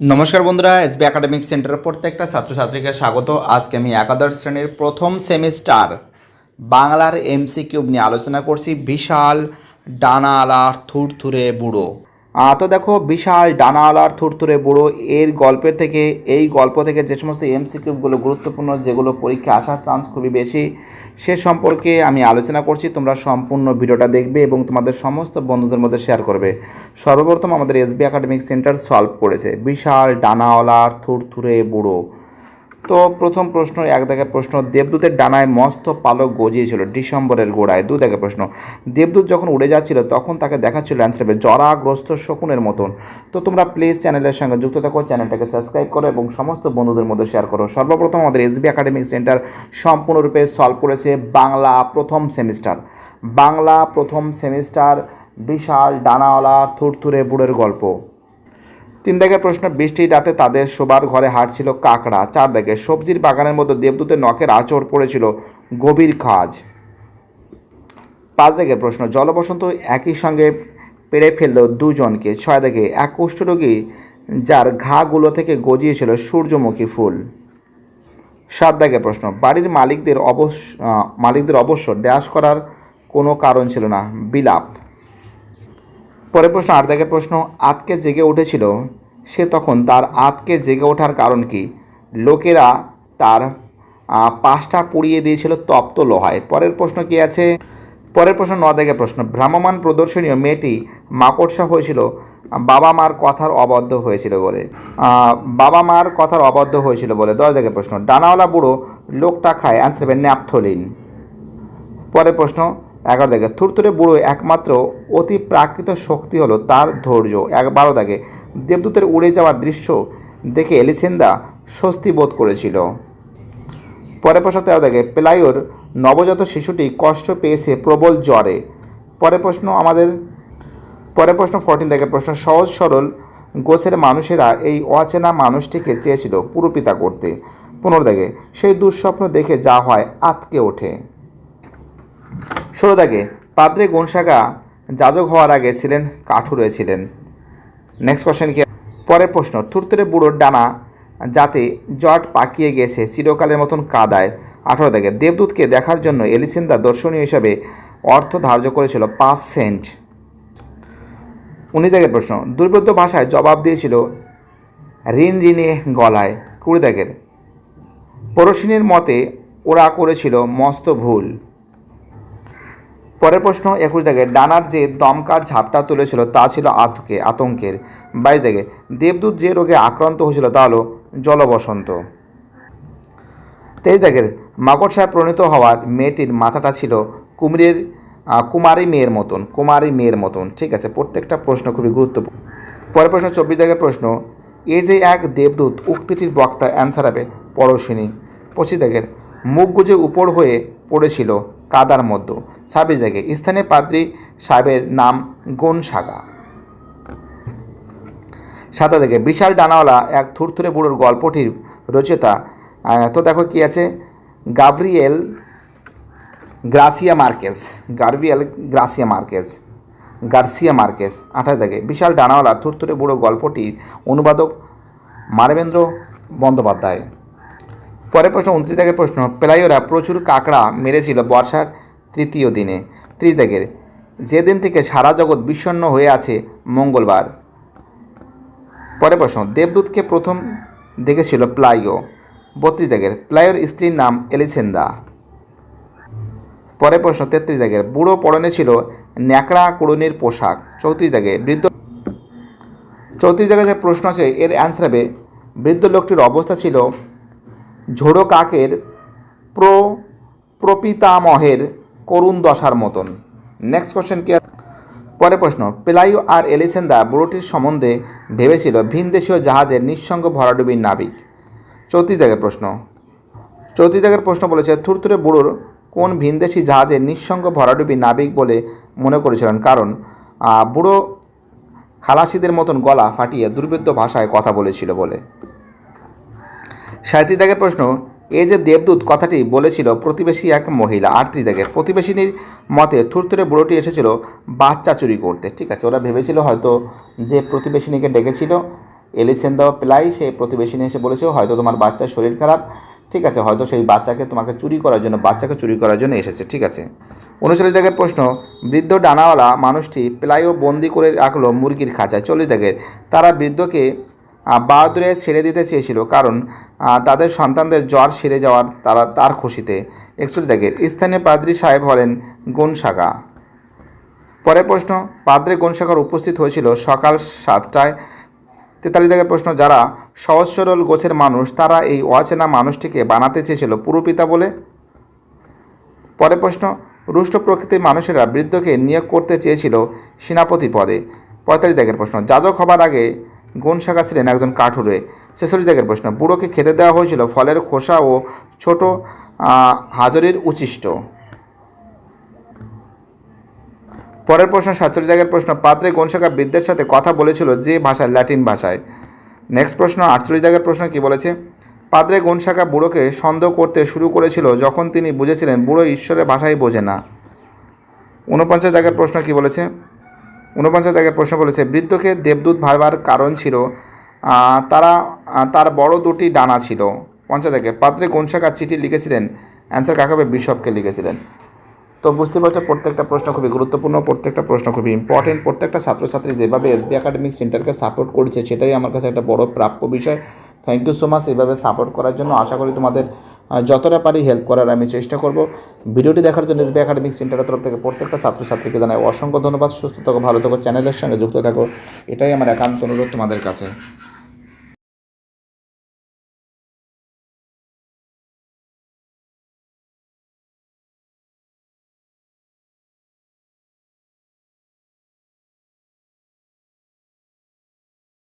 নমস্কার বন্ধুরা S B academic সেন্টারের প্রত্যেকটা ছাত্রছাত্রীকে স্বাগত। আজকে আমি একাদশ শ্রেণির প্রথম সেমিস্টার বাংলার এমসি কিউব নিয়ে আলোচনা করছি। বিশাল ডানালার থুরথুরে বুড়ো। তো দেখো, বিশাল ডানাওয়ালার থুরথুরে বুড়ো। এর গল্পের থেকে, এই গল্প থেকে যে সমস্ত এমসি কিউবগুলো গুরুত্বপূর্ণ, যেগুলো পরীক্ষা আসার চান্স খুবই বেশি, সে সম্পর্কে আমি আলোচনা করছি। তোমরা সম্পূর্ণ ভিডিওটা দেখবে এবং তোমাদের সমস্ত বন্ধুদের মধ্যে শেয়ার করবে। সর্বপ্রথম আমাদের এসবি একাডেমিক সেন্টার সলভ করেছে। বিশাল ডানাওয়ালার থুরথুরে বুড়ো। প্রথম প্রশ্ন, এক দাগের প্রশ্ন, দেবদূতের ডানায় মস্ত পালক গজিয়েছিল ডিসেম্বরের গোড়ায়। দু দাগের প্রশ্ন, দেবদূত যখন উড়ে যাচ্ছিল, তখন তাকে দেখাচ্ছিল অ্যান্সার জরাগ্রস্ত শকুনের মতন। তো তোমরা প্লিজ চ্যানেলের সঙ্গে যুক্ত থাকো চ্যানেলটাকে সাবস্ক্রাইব করো এবং সমস্ত বন্ধুদের মধ্যে শেয়ার করো। সর্বপ্রথম আমাদের এসবি একাডেমিক সেন্টার সম্পূর্ণরূপে সলভ করেছে বাংলা প্রথম সেমিস্টার বাংলা প্রথম সেমিস্টার বিশাল ডানাওয়ালা থুরথুরে বুড়ের গল্প। তিন দাগের প্রশ্ন বৃষ্টির রাতে তাদের শোবার ঘরে হাঁটছিল কাকড়া। চার দাগে সবজির বাগানের মধ্যে দেবদূতের নখের আঁচড় পড়েছিল গভীর খাজ পাঁচ দাগের প্রশ্ন, জলবসন্ত একই সঙ্গে পেরে ফেলল দুজনকে। ছয় দাগে এক কুষ্ঠরোগী, যার ঘাগুলো থেকে গজিয়েছিল সূর্যমুখী ফুল। সাত দাগের প্রশ্ন, বাড়ির মালিকদের অবশ্য মালিকদের অবশ্য ড্যাশ করার কোনো কারণ ছিল না। বিলাপ। পরের প্রশ্ন, আট দাগের প্রশ্ন, আতকে জেগে উঠেছিল সে তখন তার আতকে জেগে ওঠার কারণ কি? লোকেরা তার পাশটা পুড়িয়ে দিয়েছিল তপ্ত লোহায়। পরের প্রশ্ন কি আছে? পরের প্রশ্ন ন দাগের প্রশ্ন। ভ্রাম্যমান প্রদর্শনীয় মেয়েটি মাকড়সা হয়েছিল, বাবা মার কথার অবদ্ধ হয়েছিল বলে। বাবা মার কথার অবদ্ধ হয়েছিল বলে। দশ দাগের প্রশ্ন। ডানাওয়ালা বুড়ো লোকটা খায় অ্যান্সার হবে ন্যাপথলিন পরের প্রশ্ন। এগারো দাগে থুরথুরে বুড়ো একমাত্র অতি প্রাকৃত শক্তি হলো তার ধৈর্য। এক বারো দাগে দেবদূতের উড়ে যাওয়ার দৃশ্য দেখে এলিসেন্দা স্বস্তি বোধ করেছিল। পরের প্রশ্ন তেরো দাগে পেলাইওর নবজাত শিশুটি কষ্ট পেয়েছে প্রবল জ্বরে। পরের প্রশ্ন আমাদের পরের প্রশ্ন ফোরটিন থেকে প্রশ্ন, সহজ সরল গোছের মানুষেরা এই অচেনা মানুষটিকে চেয়েছিল পুরোপিতা করতে। পনেরো দাগে সেই দুঃস্বপ্ন দেখে যা হয় আতকে ওঠে। ষোলো দাগে পাদ্রে গনসাগা যাজক হওয়ার আগে ছিলেন, কাঠুরে ছিলেন। নেক্সট কোশ্চেন কি? পরের প্রশ্ন, থুরথুরে বুড়োর ডানা যাতে জট পাকিয়ে গেছে চিরকালের মতন কাদায়। আঠারো দাগে দেবদূতকে দেখার জন্য এলিসিন্দা দর্শনীয় হিসাবে অর্থ ধার্য করেছিল পাঁচ সেন্ট। উনি দাগের প্রশ্ন, দুর্বোধ্য ভাষায় জবাব দিয়েছিল ঋণ ঋণে গলায়। কুড়ি দাগের পরশিনীর মতে ওরা করেছিল মস্ত ভুল। পরের প্রশ্ন, একুশ দাগে ডানার যে দমকা ঝাপটা তুলেছিল তা ছিল আতকে, আতঙ্কের। বাইশ দাগে দেবদূত যে রোগে আক্রান্ত হয়েছিল তা হলো জলবসন্ত। তেইশ দাগের মাকড়সায় প্রণীত হওয়ার মেয়েটির মাথাটা ছিল কুমিরের কুমারী মেয়ের মতন, কুমারী মেয়ের মতন, ঠিক আছে? প্রত্যেকটা প্রশ্ন খুবই গুরুত্বপূর্ণ। পরের প্রশ্ন, চব্বিশ দাগের প্রশ্ন, এ যে এক দেবদূত উক্তিটির বক্তা অ্যান্সার হবে পরশিনী। পঁচিশ দাগের মুখ গুজে উপর হয়ে পড়েছিল কাদার মধ্যে। ছাব্বিশ দাগে স্থানীয় পাদ্রী সাহেবের নাম গনসাগা সাতা থেকে বিশাল ডানাওয়ালা এক থুরথুরে বুড়োর গল্পটির রচয়িতা তো দেখো কি আছে? Gabriel Garcia Marquez Gabriel Garcia Marquez Garcia Marquez আঠাশ থেকে বিশাল ডানাওয়ালা থুরথুরে বুড়ো গল্পটির অনুবাদক মানবেন্দ্র বন্দ্যোপাধ্যায়। পরের প্রশ্ন, উনত্রিশ দাগের প্রশ্ন পেলাইওরা প্রচুর কাঁকড়া মেরেছিল বর্ষার তৃতীয় দিনে। ত্রিশ দাগের, যেদিন থেকে সারা জগৎ বিষণ্ণ হয়ে আছে মঙ্গলবার। পরের প্রশ্ন, দেবদূতকে প্রথম দেখেছিল প্লাইও বত্রিশ দাগের প্লাইওর স্ত্রীর নাম এলিসেন্দা। পরের প্রশ্ন, তেত্রিশ দাগের, বুড়ো পরনে ছিল ন্যাকড়া কুড়ুনির পোশাক। চৌত্রিশ দাগে, বৃদ্ধ চৌত্রিশ জায়গায় যে প্রশ্ন আছে, এর অ্যান্সার হবে, বৃদ্ধ লোকটির অবস্থা ছিল ঝোড়ো কাকের প্র প্রপিতামহের করুণ দশার মতন। নেক্সট কোশ্চেন কি? পরের প্রশ্ন, পেলাইও আর এলিসেন্দা বুড়োটির সম্বন্ধে ভেবেছিল ভিনদেশীয় জাহাজের নিঃসঙ্গ ভরাডুবির নাবিক। চৌত্রিশ প্রশ্ন। চৌত্রিশ প্রশ্ন বলেছে, থুরথুরে বুড়োর কোন ভিনদেশি জাহাজের নিঃসঙ্গ ভরাডুবি নাবিক বলে মনে করেছিলেন? কারণ বুড়ো খালাসিদের মতন গলা ফাটিয়ে দুর্বেদ্য ভাষায় কথা বলেছিল বলে। সাঁত্রিশ দাগের প্রশ্ন এই যে দেবদূত কথাটি বলেছিল প্রতিবেশী এক মহিলা, আটত্রিশ দাগের, প্রতিবেশিনীর মতে থুরথুরে বুড়োটি এসেছিল বাচ্চা চুরি করতে। ঠিক আছে, ওরা ভেবেছিল হয়তো যে প্রতিবেশিনীকে ডেকেছিল এলিসেন্দা প্লাই, সেই প্রতিবেশিনী এসে বলেছে, হয়তো তোমার বাচ্চার শরীর খারাপ। ঠিক আছে, হয়তো সেই বাচ্চাকে তোমাকে চুরি করার জন্য, বাচ্চাকে চুরি করার জন্য এসেছে। ঠিক আছে। উনচল্লিশ দাগের প্রশ্ন, বৃদ্ধ ডানাওয়ালা মানুষটি প্লাইও বন্দি করে রাখল মুরগির খাঁচায়। চল্লিশ দাগের, তারা বৃদ্ধকে বাহাদুরে ছেড়ে দিতে চেয়েছিল। কারণ তাদের সন্তানদের জ্বর সেরে যাওয়ার তারা তার খুশিতে। একচল্লিশ দেখে, স্থানীয় পাদ্রি সাহেব হলেন গুণসাগা পরের প্রশ্ন, পাদ্রে গণশাখার উপস্থিত হয়েছিল সকাল সাতটায়। তেতাল্লিশ দাগের প্রশ্ন, যারা সহজ সরল গোছের মানুষ, তারা এই অচেনা মানুষটিকে বানাতে চেয়েছিল পুরপিতা বলে? পরের প্রশ্ন, রুষ্ট প্রকৃতির মানুষেরা বৃদ্ধকে নিয়োগ করতে চেয়েছিল সেনাপতি পদে। পঁয়তাল্লিশ দাগের প্রশ্ন যাজক হবার আগে গুণশাখা ছিলেন একজন কাঠুরে। ছেচল্লিশ দাগের প্রশ্ন, বুড়োকে খেতে দেওয়া হয়েছিল ফলের খোসা ও ছোট হাজরির উচিষ্ট পরের প্রশ্ন, সাতচল্লিশ দাগের প্রশ্ন, পাত্রে গণশাখা বৃদ্ধের সাথে কথা বলেছিল যে ভাষায়, ল্যাটিন ভাষায়। নেক্সট প্রশ্ন, আটচল্লিশ দাগের প্রশ্ন কি বলেছে? পাদ্রে গণশাখা বুড়োকে সন্দেহ করতে শুরু করেছিল যখন তিনি বুঝেছিলেন, বুড়ো ঈশ্বরের ভাষাই বোঝে না। ঊনপঞ্চাশ দাগের প্রশ্ন কি বলেছে? ঊনপঞ্চাশ দাগের প্রশ্ন বলেছে, বৃদ্ধকে দেবদূত ভাবার কারণ ছিল তারা তার বড় দুটি ডানা ছিল। পঞ্চাশ দাগে পাত্রে গণশাখা চিঠি লিখেছিলেন, অ্যান্সার কাকাবে বিশপকে লিখেছিলেন। তো বুঝতে পারছ, প্রত্যেকটা প্রশ্ন খুবই গুরুত্বপূর্ণ, প্রত্যেকটা প্রশ্ন খুবই ইম্পর্টেন্ট প্রত্যেকটা ছাত্রছাত্রী যেভাবে এসবি একাডেমিক সেন্টারকে সাপোর্ট করছে, সেটাই আমার কাছে একটা বড় প্রাপ্য বিষয়। থ্যাংক ইউ সো মাচ এইভাবে সাপোর্ট করার জন্য আশা করি তোমাদের যতটা পারি হেল্প করার আমি চেষ্টা করব। ভিডিওটি দেখার জন্য এসবি একাডেমিক সেন্টারের তরফ থেকে প্রত্যেকটা ছাত্রছাত্রীকে জানাই অসংখ্য ধন্যবাদ। সুস্থ থাকো, ভালো থাকো চ্যানেলের সঙ্গে যুক্ত থাকো। এটাই আমার একান্ত অনুরোধ তোমাদের কাছে।